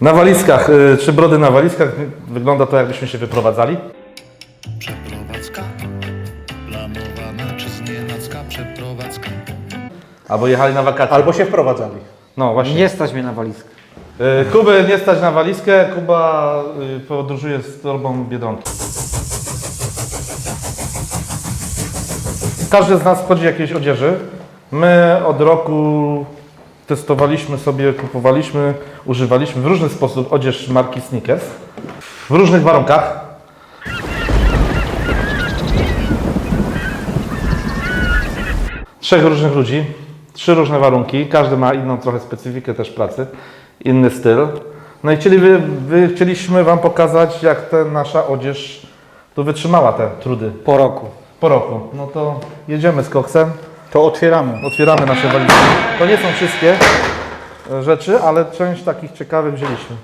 Na walizkach, y, trzy brody na walizkach, wygląda to jakbyśmy się wyprowadzali. Przeprowadzka planowana czy znienacka przeprowadzka. Albo jechali na wakacje. Albo się wprowadzali. No właśnie. Nie stać mnie na walizkę. Y, Kuby nie stać na walizkę, Kuba y, podróżuje z torbą Biedronki. Każdy z nas wchodzi jakiejś odzieży. My od roku testowaliśmy sobie, kupowaliśmy, używaliśmy w różny sposób odzież marki Sneakers. W różnych warunkach. Trzech różnych ludzi, trzy różne warunki, każdy ma inną trochę specyfikę też pracy, inny styl. No i chcieli, wy, wy, chcieliśmy Wam pokazać, jak ta nasza odzież tu wytrzymała te trudy Po roku. po roku. No to jedziemy z koksem, To otwieramy. otwieramy nasze walizki. To nie są wszystkie e, rzeczy, ale część takich ciekawych wzięliśmy.